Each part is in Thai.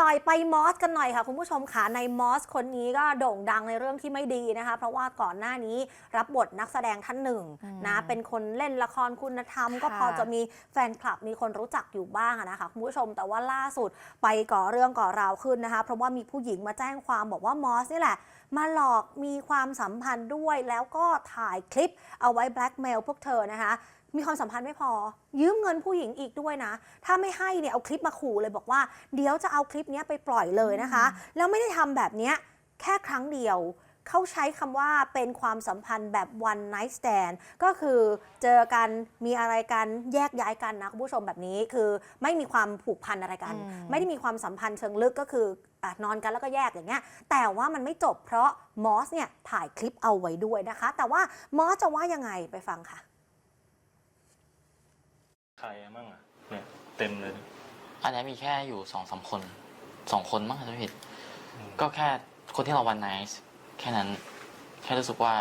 จอยไปมอสกันหน่อยค่ะ คุณผู้ชมค่ะในมอสคนนี้ก็โด่งดังในเรื่องที่ไม่ดีนะคะ เพราะว่าก่อนหน้านี้รับบทนักแสดงท่านหนึ่งอืมนะเป็นคนเล่นละครคุณธรรม ก็ค่ะพอจะมีแฟนคลับมีคนรู้จักอยู่บ้างอะนะคะคุณผู้ชมแต่ว่าล่าสุดไปก่อเรื่องก่อราวขึ้นนะคะ เพราะว่ามีผู้หญิงมาแจ้งความบอกว่ามอสนี่แหละ มาหลอกมีความสัมพันธ์ด้วยแล้วก็ถ่ายคลิปเอาไว้แบล็กเมลพวกเธอนะคะ มีความสัมพันธ์ไม่พอ ยืมเงินผู้หญิงอีกด้วยนะ ถ้าไม่ให้เนี่ยเอาคลิปมาขู่เลยบอกว่า เดี๋ยวจะเอาคลิปเนี้ยไปปล่อยเลยนะคะ แล้วไม่ได้ทำแบบเนี้ยแค่ครั้งเดียวเขาใช้คำว่าเป็นความสัมพันธ์แบบ one night stand ก็คือเจอกันมีอะไรกันแยกย้ายกันนะคุณผู้ชมแบบนี้คือไม่มีความผูกพันอะไรกันอืมไม่ได้มีความสัมพันธ์เชิงลึกก็คืออะนอนกันแล้วก็แยกอย่างเงี้ย แต่ว่ามันไม่จบเพราะมอสเนี่ยถ่ายคลิปเอาไว้ด้วยนะคะ แต่ว่ามอสจะว่ายังไงไปฟังค่ะ ใครมั่งอะเนี่ยเต็มเลย อันนี้มีแค่อยู่สองสามคนสองคนมั้งถ้าจะไม่ผิดอืมก็แค่คนที่เราวันไนท์แค่นั้น แค่รู้สึกว่า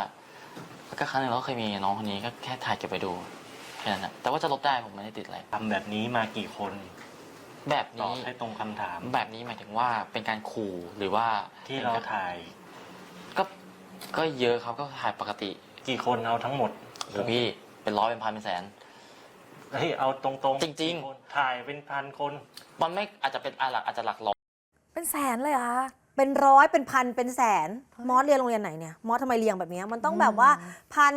ก็ครั้งหนึ่งเราก็เคยมีน้องคนนี้ก็แค่ถ่ายเก็บไปดูแค่นั้นนะแต่ว่าจะลบได้ผมไม่ได้ติดอะไรทำแบบนี้มากี่คนแบบตอบนี้ให้ตรงคำถามแบบนี้หมายถึงว่าเป็นการขู่หรือว่าที่เราถ่าย ก็ก็เยอะครับก็ถ่ายปกติกี่คนเอาทั้งหมดหรือพี่เป็นร้อยเป็นพันเป็นแสน เฮ้ยเอาตรงๆจริงๆกี่คนถ่ายเป็นพันคน มันไม่อาจจะเป็นอะหลักอาจจะหลักร้อย เป็นแสนเลยเหรอคะ เป็นร้อยเป็นพันเป็นแสน มอสเรียนโรงเรียนไหนเนี่ย มอสทำไมเรียงแบบเนี้ยมันต้องแบบว่าพัน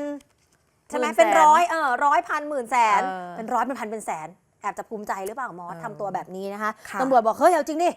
ใช่ไหมหมื่นแสนเป็นร้อยเออร้อยพันหมื่นแสน เออเป็นร้อยเป็นพันเป็นแสน แอบจะภูมิใจหรือเปล่ามอสเออทำตัวแบบนี้นะคะค่ะ ตำรวจบอกเฮ้ยเอาจริงดิ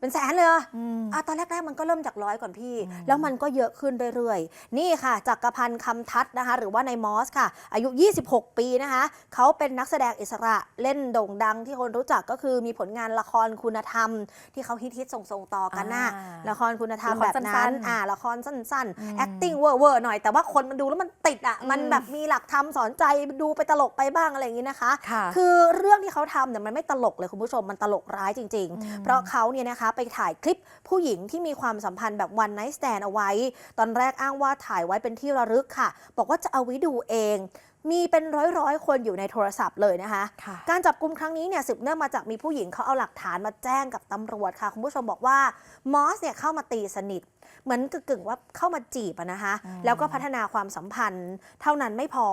เป็นแสนเลยเหรออืมอะตอนแรกๆมันก็เริ่มจากร้อยก่อนพี่อืมแล้วมันก็เยอะขึ้นเรื่อยๆ นี่ค่ะจักรพันธ์คำทัศน์นะคะ หรือว่าในมอสค่ะ อายุ 26 ปีนะคะ เขาเป็นนักแสดงอิสระเล่นโด่งดังที่คนรู้จักก็คือมีผลงานละครคุณธรรม ที่เขาฮิตๆส่งๆต่อกันน่ะอ่าละครคุณธรรมละครแบบสั้นั้นนๆอ่าละครสั้นอืมๆ acting เวอร์เวอร์หน่อยแต่ว่าคนมันดูแล้วมันติดอะมันอืมแบบมีหลักธรรมสอนใจดูไปตลกไปบ้างอะไรอย่างนี้นะคะค่ะคือเรื่องที่เขาทำเนี่ยมันไม่ตลกเลยคุณผู้ชมมันตลกร้ายจริงอืมๆเพราะเขาเนี่ยนะคะไปถ่ายคลิปผู้หญิงที่มีความสัมพันธ์แบบ one night stand เอาไว้ ตอนแรกอ้างว่าถ่ายไว้เป็นที่ระลึกค่ะ บอกว่าจะเอาไว้ดูเอง มีเป็นร้อยๆคนอยู่ในโทรศัพท์เลยนะคะค่ะการจับกลุ่มครั้งนี้เนี่ยสืบเนื่องมาจากมีผู้หญิงเขาเอาหลักฐานมาแจ้งกับตำรวจค่ะ คุณผู้ชมบอกว่ามอสเนี่ยเข้ามาตีสนิท เหมือนกึ่งๆว่าเข้ามาจีบอะนะคะอืมแล้วก็พัฒนาความสัมพันธ์ เท่านั้นไม่พอ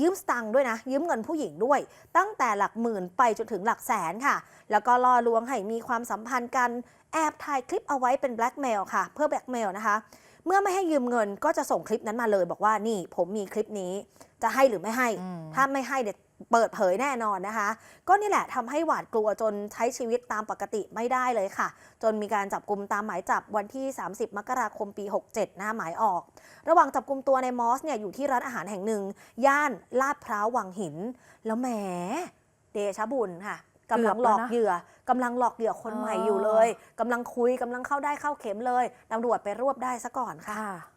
ยืมสตังค์ด้วยนะ ยืมเงินผู้หญิงด้วย ตั้งแต่หลักหมื่นไปจนถึงหลักแสนค่ะ แล้วก็ล่อลวงให้มีความสัมพันธ์กันแอบถ่ายคลิปเอาไว้เป็นแบล็กเมลค่ะ เพื่อแบล็กเมลนะคะ เมื่อไม่ให้ยืมเงินก็จะส่งคลิปนั้นมาเลย บอกว่านี่ผมมีคลิปนี้จะให้หรือไม่ให้อืมถ้าไม่ให้เดี๋ยวเปิดเผยแน่นอนนะคะ ก็นี่แหละทำให้หวาดกลัวจนใช้ชีวิตตามปกติไม่ได้เลยค่ะ จนมีการจับกลุ่มตามหมายจับวันที่ 30 มกราคมปี 67นะคะหมายออก ระหว่างจับกลุ่มตัวในมอสเนี่ยอยู่ที่ร้านอาหารแห่งหนึ่ง ย่านลาดพร้าววังหิน แล้วแหมเดชะบุญค่ะ กำลังหลอกเกือบแล้วนะเหยื่อกำลังหลอกเหยื่อคนใหม่อ๋อออยู่เลยกำลังคุยกำลังเข้าได้เข้าเข็มเลยตำรวจไปรวบได้ซะก่อนค่ะค่ะ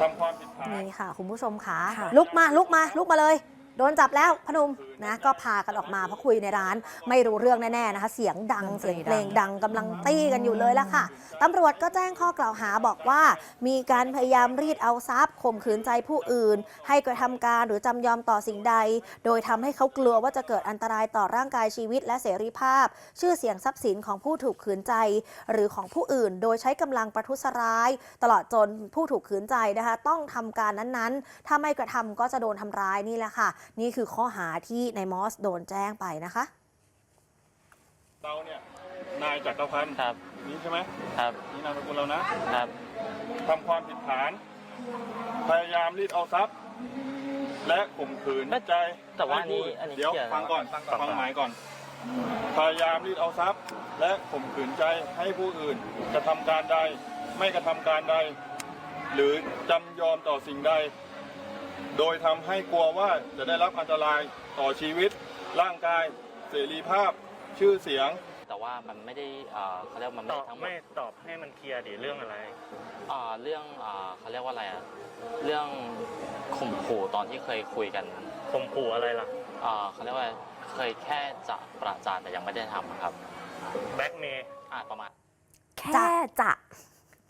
ทำความผิดฐาน นี่ค่ะ คุณผู้ชมค่ะ ค่ะ ลุกมาลุกมาลุกมาเลย โดนจับแล้วพนม นะก็พากันออกมาเพราะคุยในร้านไม่รู้เรื่องแน่ๆนะคะ เสียงดังดนตเสีรียงเพลงดัดังงกำลังตี้กันอยู่เลยละค่ะตำรวจก็แจ้งข้อกล่าวหาบอกว่า มีการพยายามรีดเอาทรัพย์ข่มขืนใจผู้อื่น ให้กระทำการหรือจำยอมต่อสิ่งใด โดยทำให้เขากลัวว่าจะเกิดอันตรายต่อร่างกายชีวิตและเสรีภาพ ชื่อเสียงทรัพย์สินของผู้ถูกขืนใจ หรือของผู้อื่น โดยใช้กำลังประทุษร้าย ตลอดจนผู้ถูกขืนใจนะคะ ต้องทำการนั้นๆ ถ้าไม่กระทำก็จะโดนทำร้ายนี่แหละค่ะ นี่คือข้อหาที่ในมอสโดนแจ้งไปนะคะเราเนี่ยนายจักรพันธ์ครับนี่ใช่ไหมครับนี่นามสกุลเรานะครับทำความผิดฐาน พยายามรีดเอาทรัพย์ และข่มขืนใจแต่ว่าให้ผู้นี่อันนี้เดี๋ยวเขียนฟังก่อนฟัฟังงก่อนหมายก่อน พยายามรีดเอาทรัพย์ และข่มขืนใจให้ผู้อื่นกระทำการใด ไม่กระทำการใด หรือจำยอมต่อสิ่งใด โดยทำให้กลัวว่าจะได้รับอันตรายต่อชีวิต ร่างกาย เสรีภาพ ชื่อเสียง แต่ว่ามันไม่ได้เอ่อเขาเรียกว่ามันไม่ตอได้บทั้งหมด ไม่ตอบให้มันเคลียร์ดิเรื่องอะไร อ่าเรื่องอ่าเขาเรียกว่าอะไรอะเรื่องข่มขู่ตอนที่เคยคุยกันข่มขู่อะไรล่ะ อ่าเขาเรียกว่าเคยแค่จะประจานแต่ยังไม่ได้ทำครับแบ็กเมย์ อ่าประมาณ แค่จะ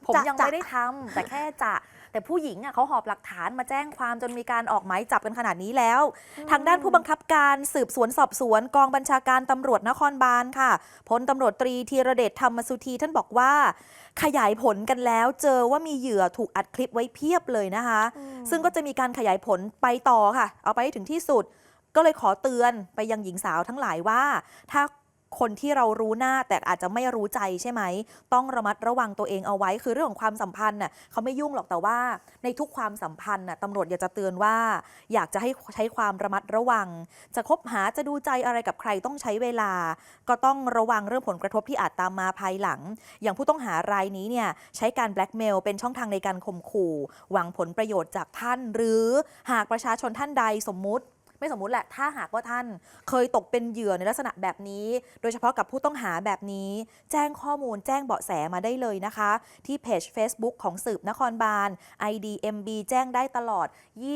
ผมจะยังจะ ไม่ได้ทำแต่แค่จะ แต่ผู้หญิงอะเขาหอบหลักฐานมาแจ้งความจนมีการออกหมายจับกันขนาดนี้แล้ว ทางด้านผู้บังคับการสืบสวนสอบสวนกองบัญชาการตำรวจนครบาลค่ะพลตำรวจตรีธีรเดชธรรมสุธีท่านบอกว่า ขยายผลกันแล้ว เจอว่ามีเหยื่อถูกอัดคลิปไว้เพียบเลยนะคะ ซึ่งก็จะมีการขยายผลไปต่อค่ะ เอาไปให้ถึงที่สุดก็เลยขอเตือนไปยังหญิงสาวทั้งหลายว่า ถ้า คนที่เรารู้หน้าแต่อาจจะไม่รู้ใจใช่ไหม ต้องระมัดระวังตัวเองเอาไว้ คือเรื่องของความสัมพันธ์น่ะเขาไม่ยุ่งหรอกแต่ว่า ในทุกความสัมพันธ์น่ะตำรวจอยากจะเตือนว่า อยากจะให้ใช้ความระมัดระวัง จะคบหาจะดูใจอะไรกับใครต้องใช้เวลา ก็ต้องระวังเรื่องผลกระทบที่อาจตามมาภายหลัง อย่างผู้ต้องหารายนี้เนี่ยใช้การแบล็กเมลเป็นช่องทางในการข่มขู่ หวังผลประโยชน์จากท่าน หรือหากประชาชนท่านใดสมมุติ ไม่สมมุติแหละ ถ้าหากว่าท่านเคยตกเป็นเหยื่อในลักษณะแบบนี้ โดยเฉพาะกับผู้ต้องหาแบบนี้ แจ้งข้อมูลแจ้งเบาะแสมาได้เลยนะคะ ที่เพจ Facebook ของสืบนครบาล IDMB แจ้งได้ตลอด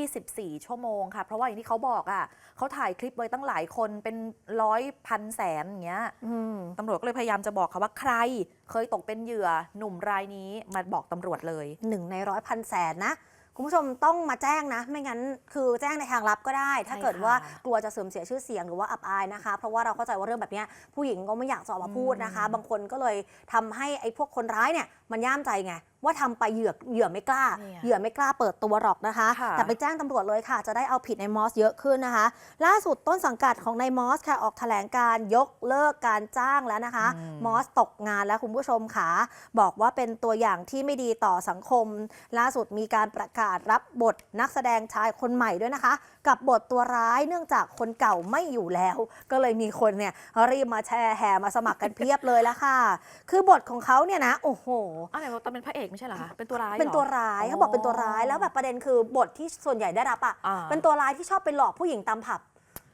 24 ชั่วโมงค่ะ เพราะว่าอย่างที่เขาบอกอะเขาถ่ายคลิปไว้ตั้งหลายคนเป็นร้อยพันแสนอย่างเงี้ยอืมตำรวจก็เลยพยายามจะบอกค่ะว่าใคร เคยตกเป็นเหยื่อหนุ่มรายนี้มาบอกตำรวจเลยหนึ่งในร้อยพันแสนนะ คุณผู้ชมต้องมาแจ้งนะ ไม่งั้นคือแจ้งในทางลับก็ได้ ถ้าใช่เกิดค่ะว่ากลัวจะเสื่อมเสียชื่อเสียงหรือว่าอับอายนะคะ เพราะว่าเราเข้าใจว่าเรื่องแบบเนี้ยผู้หญิงก็ไม่อยากจะออกมาพูดนะคะอืมบางคนก็เลยทำให้ไอ้พวกคนร้ายเนี่ยมันย่ามใจไงว่าทำไปเหยื่อเหยื่อไม่กล้าเนี่ยเหยื่อไม่กล้าเปิดตัวหรอกนะคะค่ะแต่ไปแจ้งตำรวจเลยค่ะ จะได้เอาผิดในมอสเยอะขึ้นนะคะ ล่าสุดต้นสังกัดของนายมอสค่ะออกแถลงการยกเลิกการจ้างแล้วนะคะอืมมอสตกงานแล้วคุณผู้ชมค่ะ บอกว่าเป็นตัวอย่างที่ไม่ดีต่อสังคม ล่าสุดมีการประกาศรับบทนักแสดงชายคนใหม่ด้วยนะคะ กับบทตัวร้ายเนื่องจากคนเก่าไม่อยู่แล้ว ก็เลยมีคนเนี่ยรีบมาแชร์แห่มาสมัครกันเพียบเลยละค่ะ คือบทของเขาเนี่ยนะโอ้โหอ้าวไหนบอกตอนเป็นพระเอกไม่ใช่เหรอคะเป็นตัวร้ายหรอเป็นตัวร้ายเขาบอกเป็นตัวร้ายแล้วแบบประเด็นคือบทที่ส่วนใหญ่ได้รับอะอ่าเป็นตัวร้ายที่ชอบไปหลอกผู้หญิงตามผับ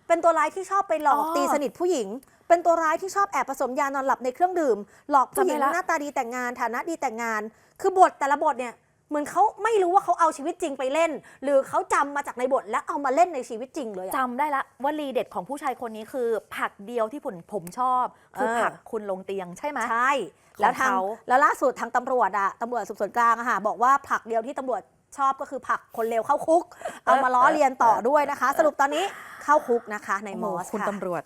เป็นตัวร้ายที่ชอบไปหลอกอ๋อตีสนิทผู้หญิง เป็นตัวร้ายที่ชอบแอบผสมยานอนหลับในเครื่องดื่ม หลอกผู้หญิงจำได้ละหน้าตาดีแต่งงานฐานะดีแต่งงาน คือบทแต่ละบทเนี่ย เหมือนเขาไม่รู้ว่าเขาเอาชีวิตจริงไปเล่น หรือเขาจำมาจากในบทแล้วเอามาเล่นในชีวิตจริงเลยอะ จำได้ละวลีเด็ดของผู้ชายคนนี้คือ ผักเดียวที่ผมผมชอบ คือเออ ผักคุณลงเตียงใช่ไหม ใช่ แล้วทางของเขา แล้วล่าสุดทางตำรวจอะตำรวจสืบสวนกลางอะค่ะบอกว่าผลักเดียวที่ตำรวจชอบก็คือผลักคนเลวเข้าคุก เอามาล้อเลียนต่อด้วยนะคะ สรุปตอนนี้เข้าคุกนะคะในมอสคุณค่ะ ตำรวจ